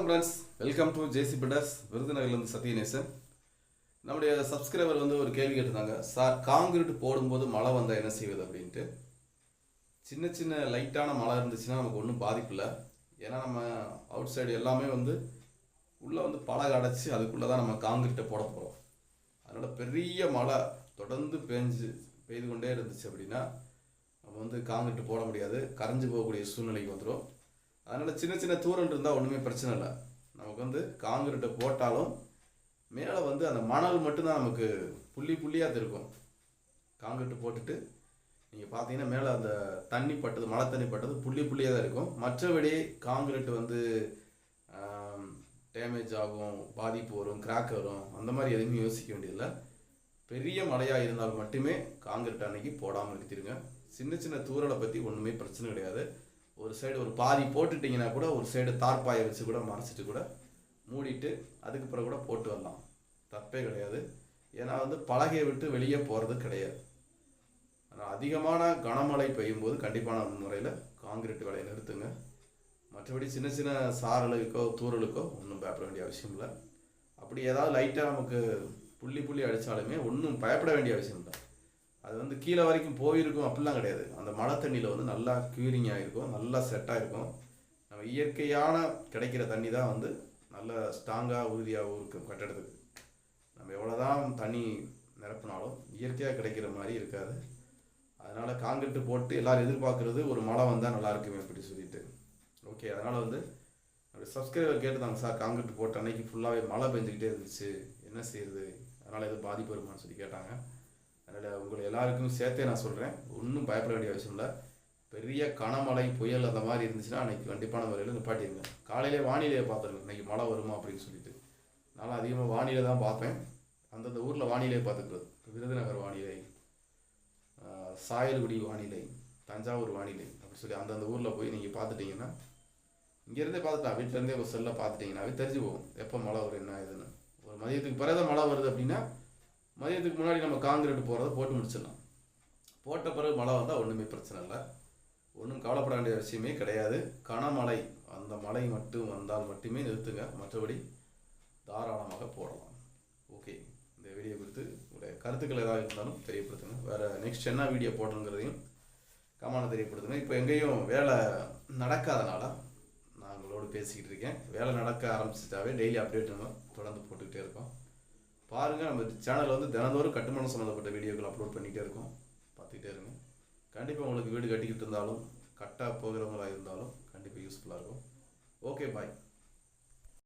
வணக்கம் friends welcome to JC builders விருதுநகர்லேருந்து Sathyanesan. நம்முடைய subscriber வந்து ஒரு கேள்வி கேட்டிருந்தாங்க. சார் காங்கிரீட் போடும்போது மழை வந்தால் என்ன செய்வது? அப்படின்ட்டு. சின்ன சின்ன லைட்டான மழை இருந்துச்சுன்னா நமக்கு ஒன்றும் பாதிப்பு இல்லை. ஏன்னா நம்ம அவுட் சைடு எல்லாமே வந்து உள்ளே வந்து பழக அடைச்சி அதுக்குள்ளே தான் நம்ம காங்கிரீட்டை போட போகிறோம் அதனால் பெரிய மழை தொடர்ந்து பெஞ்சு பெய்து கொண்டே இருந்துச்சு அப்படின்னா நம்ம வந்து காங்கிரீட் போட முடியாது. கரைஞ்சு போகக்கூடிய சூழ்நிலைக்கு வந்துடும் அதனால் சின்ன சின்ன தூரம் இருந்தால் ஒன்றுமே பிரச்சனை இல்லை. நமக்கு வந்து காங்கிரீட்டை போட்டாலும் மேலே வந்து அந்த மணல் மட்டும்தான் நமக்கு புள்ளி புள்ளியாக இருக்கும் காங்கிரீட் போட்டுட்டு நீங்கள் பார்த்தீங்கன்னா மேலே அந்த தண்ணி பட்டது மழை தண்ணி பட்டது புள்ளி புள்ளியாக தான் இருக்கும். மற்றபடி காங்கிரீட் வந்து டேமேஜ் ஆகும் பாதிப்பு வரும் கிராக் வரும் அந்த மாதிரி எதுவுமே யோசிக்க வேண்டியதில்லை. பெரிய மழையாக இருந்தால் மட்டுமே காங்கிரீட் அன்னைக்கு போடாமல் நிறுத்திடுங்க. சின்ன சின்ன தூரலை பற்றி ஒன்றுமே பிரச்சனை கிடையாது. ஒரு சைடு ஒரு பாதி போட்டுட்டிங்கன்னா கூட ஒரு சைடு தார்ப்பாயை வச்சு கூட மறைச்சிட்டு கூட மூடிட்டு அதுக்கு பிறகு கூட போட்டு வரலாம். தப்பே கிடையாது. ஏன்னா வந்து பலகையை விட்டு வெளியே போகிறது கிடையாது. ஆனால் அதிகமான கனமழை பெய்யும் போது கண்டிப்பான முறையில் காங்கிரீட் வேலையை நிறுத்துங்க. மற்றபடி சின்ன சின்ன சாரலுக்கோ தூரலுக்கோ ஒன்றும் பயப்பட வேண்டிய அவசியம் இல்லை. அப்படி ஏதாவது லைட்டாக நமக்கு புள்ளி புள்ளி அடித்தாலுமே ஒன்றும் பயப்பட வேண்டிய அவசியம் இல்லை. அது வந்து கீழே வரைக்கும் போயிருக்கும் அப்படிலாம் கிடையாது. அந்த மழை தண்ணியில் வந்து நல்லா க்யூரிங் ஆகிருக்கும் நல்லா செட் ஆகிருக்கும் நம்ம இயற்கையான கிடைக்கிற தண்ணி தான் வந்து நல்ல ஸ்ட்ராங்காக உறுதியாகவும் இருக்கும் கட்டடத்துக்கு. நம்ம எவ்வளோதான் தண்ணி நிரப்பினாலும் இயற்கையாக கிடைக்கிற மாதிரி இருக்காது. அதனால் காங்கிரீட்டு போட்டு எல்லோரும் எதிர்பார்க்குறது ஒரு மழை வந்தால் நல்லா இருக்குமே அப்படி சொல்லிட்டு. ஓகே அதனால் வந்து அப்படி சப்ஸ்கிரைபர் கேட்டுதாங்க சார் காங்கிரீட் போட்ட அன்னைக்கு ஃபுல்லாகவே மழை பெஞ்சிக்கிட்டே இருந்துச்சு. என்ன செய்யுது அதனால் எதுவும் பாதிப்பு வருமான்னு சொல்லி கேட்டாங்க. அதனால் உங்களை எல்லாருக்கும் சேர்த்தே நான் சொல்கிறேன் ஒன்றும் பயப்பட வேண்டிய அவசியம் இல்லை. பெரிய கனமழை புயல் அந்த மாதிரி இருந்துச்சுன்னா அன்றைக்கி கண்டிப்பான முறையில் நிப்பாட்டிடுங்க காலையிலே வானிலையை பார்த்துருங்க. இன்றைக்கி மழை வருமா அப்படின்னு சொல்லிட்டு. நான் அதிகமாக வானிலை தான் பார்ப்பேன். அந்தந்த ஊரில் வானிலையை பார்த்துக்கிறது. விருதுநகர் வானிலை சாயல்குடி வானிலை தஞ்சாவூர் வானிலை அப்படி சொல்லி அந்தந்த ஊரில் போய் நீங்கள் பார்த்துட்டிங்கன்னா இங்கேருந்தே பார்த்துட்டா வீட்டிலேருந்தே ஒரு செல்லை பார்த்துட்டிங்கன்னாவே தெரிஞ்சு போகும். எப்போ மழை வரும் என்ன இதுன்னு ஒரு மதியத்துக்கு பிறகு மழை வருது அப்படின்னா மதியத்துக்கு முன்னாடி நம்ம காங்கிரீட் போகிறத போட்டு முடிச்சிடலாம். போட்ட பிறகு மழை வந்தால் ஒன்றுமே பிரச்சனை இல்லை. ஒன்றும் கவலைப்பட வேண்டிய விஷயமே கிடையாது. கனமழை அந்த மழை மட்டும் வந்தால் மட்டுமே நிறுத்துங்க. மற்றபடி தாராளமாக போடலாம். ஓகே. இந்த வீடியோ குறித்து உங்களுடைய கருத்துக்கள் ஏதாவது இருந்தாலும் தெரியப்படுத்துங்க. வேறு நெக்ஸ்ட் என்ன வீடியோ போடணுங்கிறதையும் கமான தெரியப்படுத்துங்க. இப்போ எங்கேயும் வேலை நடக்காதனால நான் உங்களோடு பேசிக்கிட்டு இருக்கேன். வேலை நடக்க ஆரம்பிச்சிட்டாவே டெய்லி அப்டேட் நம்ம தொடர்ந்து போட்டுக்கிட்டே இருக்கோம் பாருங்கள் நம்ம சேனலில் வந்து தினந்தோறும் கட்டுமானம் சம்மந்தப்பட்ட வீடியோக்கள் அப்லோட் பண்ணிகிட்டே இருக்கோம். பார்த்துக்கிட்டே இருங்க. கண்டிப்பாக உங்களுக்கு வீடு கட்டிக்கிட்டு இருந்தாலும் கட்டாக போகிறவங்களாக இருந்தாலும் கண்டிப்பாக யூஸ்ஃபுல்லாக இருக்கும். Okay bye